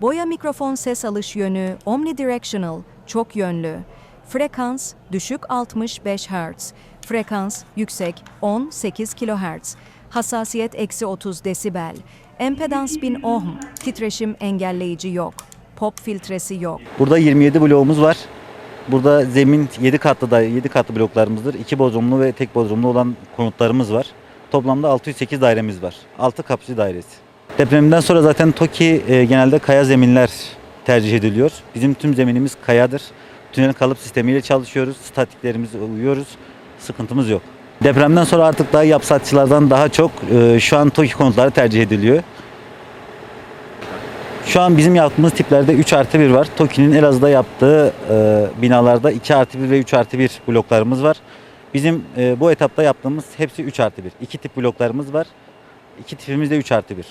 Boya mikrofon ses alış yönü omnidirectional, çok yönlü. Frekans düşük 65 Hz. Frekans yüksek 18 kHz. Hassasiyet eksi 30 desibel. Empedans 1000 ohm. Titreşim engelleyici yok. Pop filtresi yok. Burada 27 bloğumuz var. Burada zemin 7 katlı da 7 katlı bloklarımızdır. 2 bodrumlu ve tek bodrumlu olan konutlarımız var. Toplamda 608 dairemiz var. 6 kapıcı dairesi. Depreminden sonra zaten TOKİ e, genelde kaya zeminler tercih ediliyor. Bizim tüm zeminimiz kayadır. Tünel kalıp sistemiyle çalışıyoruz. Statiklerimize uyuyoruz. Sıkıntımız yok. Depremden sonra artık daha yapsatçılardan daha çok e, şu an TOKİ konutları tercih ediliyor. Şu an bizim yaptığımız tiplerde 3 artı 1 var. TOKİ'nin Elazığ'da yaptığı e, binalarda 2 artı 1 ve 3 artı 1 bloklarımız var. Bizim e, bu etapta yaptığımız hepsi 3 artı 1. İki tip bloklarımız var. İki tipimiz de 3 artı 1.